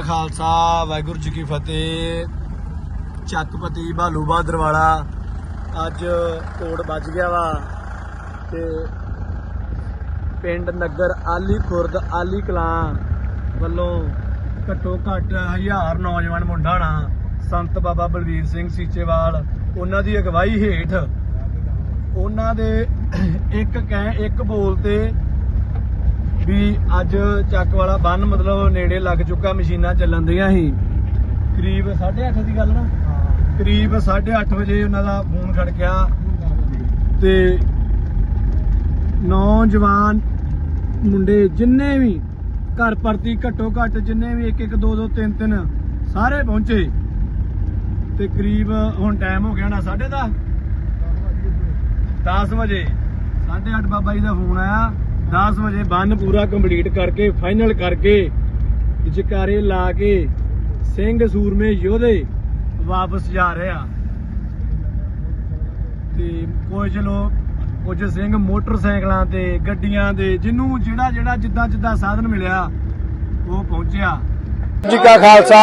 ਖਾਲਸਾ, ਵਾਹਿਗੁਰੂ ਜੀ ਕੀ ਫਤਿਹ। ਚੱਕਪਤੀ ਭਾਲੂ ਬਹਾਦਰ ਵਾਲਾ ਅੱਜ ਕੋੜ ਵੱਜ ਗਿਆ ਵਾ ਤੇ ਪਿੰਡ ਨਗਰ ਆਲੀ ਖੁਰਦ ਆਲੀ ਕਲਾਂ ਵੱਲੋਂ ਘੱਟੋ ਘੱਟ ਹਜ਼ਾਰ ਨੌਜਵਾਨ ਮੁੰਡਾ ਨਾ, ਸੰਤ ਬਾਬਾ ਬਲਵੀਰ ਸਿੰਘ ਸੀਚੇਵਾਲ, ਉਹਨਾਂ ਦੀ ਅਗਵਾਈ ਹੇਠ, ਉਹਨਾਂ ਦੇ ਇੱਕ ਕਹਿ, ਇੱਕ ਬੋਲ ਤੇ ਵੀ ਅੱਜ ਚੱਕ ਵਾਲਾ ਬੰਨ ਮਤਲਬ ਨੇੜੇ ਲੱਗ ਚੁੱਕਾ ਮਸ਼ੀਨਾਂ ਚੱਲਣ ਦੀਆਂ ਸੀ। ਕਰੀਬ 8:30 ਦੀ ਗੱਲ ਨਾ? ਕਰੀਬ 8:30 ਵਜੇ ਉਹਨਾਂ ਦਾ ਫੋਨ ਖੜਕਿਆ ਤੇ ਨੌਜਵਾਨ ਮੁੰਡੇ ਜਿੰਨੇ ਵੀ ਘਰ ਪ੍ਰਤੀ ਘੱਟੋ ਘੱਟ ਜਿੰਨੇ ਵੀ ਇੱਕ ਇੱਕ ਦੋ ਦੋ ਤਿੰਨ ਤਿੰਨ ਸਾਰੇ ਪਹੁੰਚੇ। ਤੇ ਕਰੀਬ ਹੁਣ ਟਾਈਮ ਹੋ ਗਿਆ ਨਾ 10:30 10 ਵਜੇ। 8:30 ਬਾਬਾ ਜੀ ਦਾ ਫੋਨ ਆਇਆ। 10 ਵਜੇ ਬੰਨ ਪੂਰਾ ਕੰਪਲੀਟ ਕਰਕੇ ਫਾਈਨਲ ਕਰਕੇ ਜਕਾਰੇ ਲਾ ਕੇ ਸਿੰਘ ਸੂਰਮੇ ਯੋਧੇ ਵਾਪਸ ਜਾ ਰਹੇ ਆ। ਤੇ ਕੁਝ ਲੋਕ, ਕੁਝ ਸਿੰਘ ਮੋਟਰਸਾਈਕਲਾਂ ਤੇ, ਗੱਡੀਆਂ ਦੇ ਜਿਹਨੂੰ ਜਿਹੜਾ ਜਿਹੜਾ ਜਿੱਦਾਂ ਜਿੱਦਾਂ ਸਾਧਨ ਮਿਲਿਆ, ਉਹ ਪਹੁੰਚਿਆ। ਜੀ ਕਾ ਖਾਲਸਾ,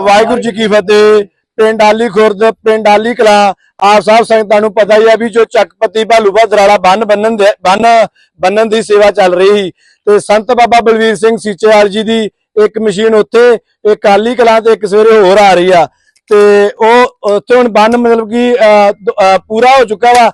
ਵਾਹਿਗੁਰੂ ਜੀ ਕੀ ਫਤਿਹ। ਪਿੰਡ ਆਲੀ ਖੁਰਦ ਪਿੰਡ ਆਲੀ ਕਲਾ ਆਪ ਸਾਹਿਬ ਸੰਗਤਾਂ ਨੂੰ ਪਤਾ ਹੀ ਹੈ ਵੀ ਜੋ ਚੱਕਪਤੀ ਭਾਲੂ ਬਹਾਦਰਾਲਾ ਬੰਨ ਬੰਨਣ ਦੇ ਬੰਨ ਬੰਨਣ ਦੀ ਸੇਵਾ ਚੱਲ ਰਹੀ ਸੀ। ਤੇ ਸੰਤ ਬਾਬਾ ਬਲਵੀਰ ਸਿੰਘ ਸੀਚੇਵਾਲ ਜੀ ਦੀ ਇੱਕ ਮਸ਼ੀਨ ਉੱਥੇ ਇੱਕ ਆਲੀ ਕਲਾ ਤੇ ਇੱਕ ਸਵੇਰੇ ਹੋਰ ਆ ਰਹੀ ਆ। ਤੇ ਉਹ ਉੱਥੇ ਹੁਣ ਬੰਨ ਮਤਲਬ ਕਿ ਅਹ, ਪੂਰਾ ਹੋ ਚੁੱਕਾ ਵਾ।